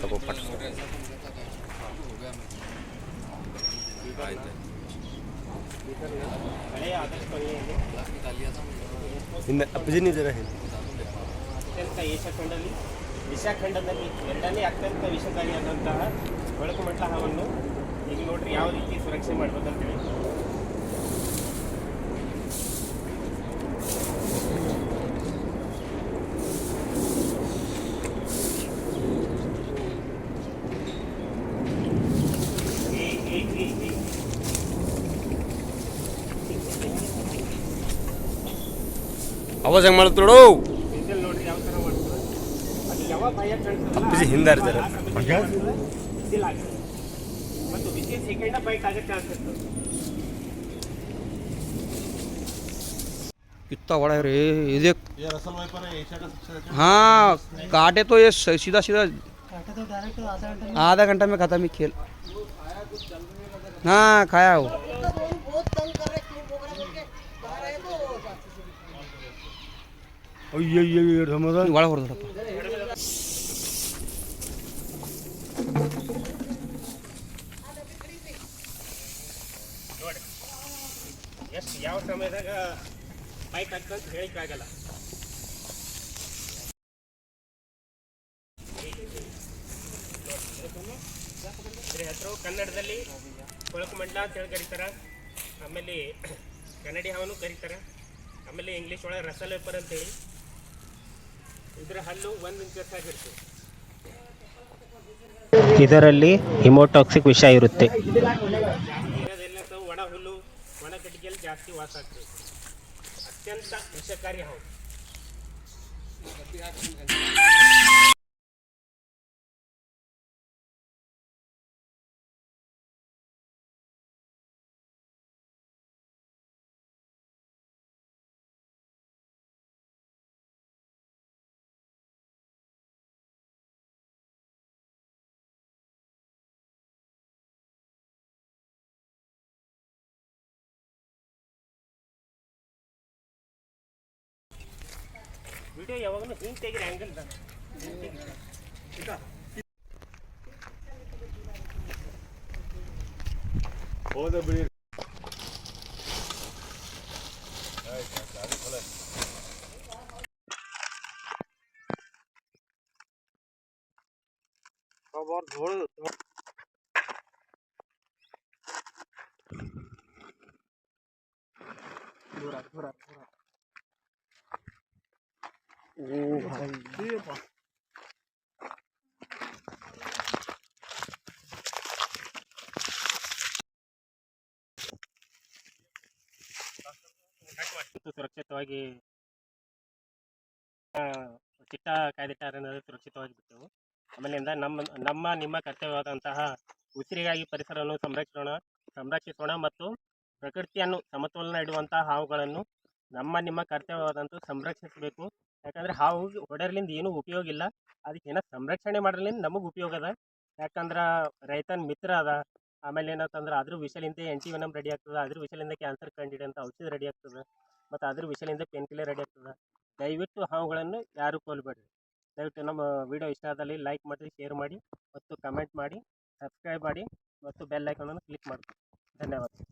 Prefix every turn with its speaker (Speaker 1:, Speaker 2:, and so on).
Speaker 1: ತಗೋ ಪಟ್ ಜರ ಹಿಂದೆ
Speaker 2: ಅತ್ಯಂತ ಏಷ್ಯಾಖಂಡದಲ್ಲಿ ಏಷ್ಯಾಖಂಡದಲ್ಲಿ ಎರಡನೇ ಅತ್ಯಂತ ವಿಷಕಾರಿಯಾದಂತಹ ಬೆಳಕು ಮಟ್ಟವನ್ನು ಈಗ ನೋಡ್ರಿ ಯಾವ ರೀತಿ ಸುರಕ್ಷೆ ಮಾಡ್ಬೇಕಂತೇಳಿ.
Speaker 1: ಅವಾಜ್ ಹೆಂಗ್ ಮಾಡತ್ ನೋಡು.
Speaker 2: ಡೀಸೆಲ್ ನೋಡ್ರಿ ಯಾವ ಥರ ಮಾಡ್ತಾರೆ ಅದು ಯಾವಾಗ ಭಯ ಕಾಣಿಸ್ತದಲ್ಲ
Speaker 1: ಅಪ್ಪಾಜಿ ಹಿಂದಾರ್ ಜರ.
Speaker 2: ಆ ಸಮಯದಲ್ಲಿ ಬಿಸಿಲ್ ಆಗ್ತದೆ ಮತ್ತು ಬಿಸಿಲ್ ಸೆಕೆಂಡ ಬೈಟ್ ಆಗೋ ಚಾನ್ಸ್ ಇರ್ತದೆ
Speaker 3: कितना बड़ा है रे ये देख हाँ काटे तो ये स- सीधा सीधा आधा घंटा में खत्म ही खेल हाँ खाया वो
Speaker 1: ಅಯ್ಯೋ ಅಯ್ಯೋ ರಮದಾನ್
Speaker 3: ಒಳಗೆ ಹೊಡೆದ್ರಪ್ಪ
Speaker 2: ನೋಡಿ. ಎಷ್ಟು ಯಾವ ಸಮಯದಾಗ ಆಗ್ತಂತ ಅಂತ ಆಗಲ್ಲ ಇದ್ರ ಹೆಸರು ಕನ್ನಡದಲ್ಲಿ ಕೊಳಕು ಮಂಡಲ ಅಂತ ಹೇಳಿ ಕರೀತಾರ. ಆಮೇಲೆ ಕನ್ನಡಿ ಹಾವನು ಕರೀತಾರ. ಆಮೇಲೆ ಇಂಗ್ಲೀಷ್ ಒಳಗೆ ಅಂತ ಅಂತೇಳಿ ಇದ್ರ ಹಲ್ಲು ಒಂದು ಇಂಚಸ್ ಆಗಿರ್ತದೆ
Speaker 4: ಇದರಲ್ಲಿ ಹಿಮೋಟಾಕ್ಸಿಕ್ ವಿಷ ಇರುತ್ತೆ.
Speaker 2: ಒಣ ಹುಲ್ಲು ಒಣ ಕಟ್ಟಿಗೆಯಲ್ಲಿ ಜಾಸ್ತಿ ವಾಸ ಆಗ್ತದೆ. ಅತ್ಯಂತ ವಿಷಕಾರಿ ಹಾವು ವಿಡಿಯೋ ಯಾವಾಗಲೂ ಹಿಂಗೆ ತೆಗಿರಿ ಆ್ಯಂಗಲ್
Speaker 1: ಹೋದ ಬಿಡಿ
Speaker 2: ಮತ್ತು ಸುರಕ್ಷಿತವಾಗಿ ಆ, ಚಿಟ್ಟ ಕಾಯ್ದಿಟ್ಟ ಅರಣ್ಯದಲ್ಲಿ ಸುರಕ್ಷಿತವಾಗಿ ಬಿಟ್ಟೆವು. ಆಮೇಲಿಂದ ನಮ್ಮ ನಮ್ಮ ನಿಮ್ಮ ಕರ್ತವ್ಯವಾದಂತಹ ಉಸಿರಿಗಾಗಿ ಪರಿಸರವನ್ನು ಸಂರಕ್ಷಿಸೋಣ ಸಂರಕ್ಷಿಸೋಣ ಮತ್ತು ಪ್ರಕೃತಿಯನ್ನು ಸಮತೋಲನ ಇಡುವಂತಹ ಹಾವುಗಳನ್ನು ನಮ್ಮ ನಿಮ್ಮ ಕರ್ತವ್ಯವಾದಂಥ ಸಂರಕ್ಷಿಸಬೇಕು. ಯಾಕಂದ್ರೆ ಹಾವು ಹೊಡೆಯರ್ಲಿಂದ ಏನೂ ಉಪಯೋಗ ಇಲ್ಲ. ಅದಕ್ಕೆ ಏನೋ ಸಂರಕ್ಷಣೆ ಮಾಡಿರಲಿಲ್ಲ ನಮಗೆ ಉಪಯೋಗ ಅದ. ಯಾಕಂದ್ರೆ ರೈತನ ಮಿತ್ರ ಅದ. ಆಮೇಲೆ ಏನಂತಂದ್ರೆ ಅದ್ರ ವಿಷಲಿಂದ ಎಂಟಿ ವೆನಮ್ ರೆಡಿ ಆಗ್ತದೆ. ಅದ್ರ ವಿಷಲಿಂದ ಕ್ಯಾನ್ಸರ್ ಕಂಡಿಡಿಯಂಥ ಔಷಧಿ ರೆಡಿ ಆಗ್ತದೆ. ಮತ್ತು ಅದ್ರ ವಿಷಲಿಂದ ಪೇನ್ ಕಿಲ್ಲರ್ ರೆಡಿ ಆಗ್ತದೆ. ದಯವಿಟ್ಟು ಹಾವುಗಳನ್ನು ಯಾರೂ ಕೊಲ್ಲಬೇಡ್ರಿ ದಯವಿಟ್ಟು ನಮ್ಮ ವಿಡಿಯೋ ಇಷ್ಟ ಆದಲ್ಲಿ ಲೈಕ್ ಮಾಡಿ ಶೇರ್ ಮಾಡಿ, ಮತ್ತು ಕಮೆಂಟ್ ಮಾಡಿ ಸಬ್ಸ್ಕ್ರೈಬ್ ಮಾಡಿ, ಮತ್ತು ಬೆಲ್ ಐಕಾನನ್ನು ಕ್ಲಿಕ್ ಮಾಡಿ ಧನ್ಯವಾದ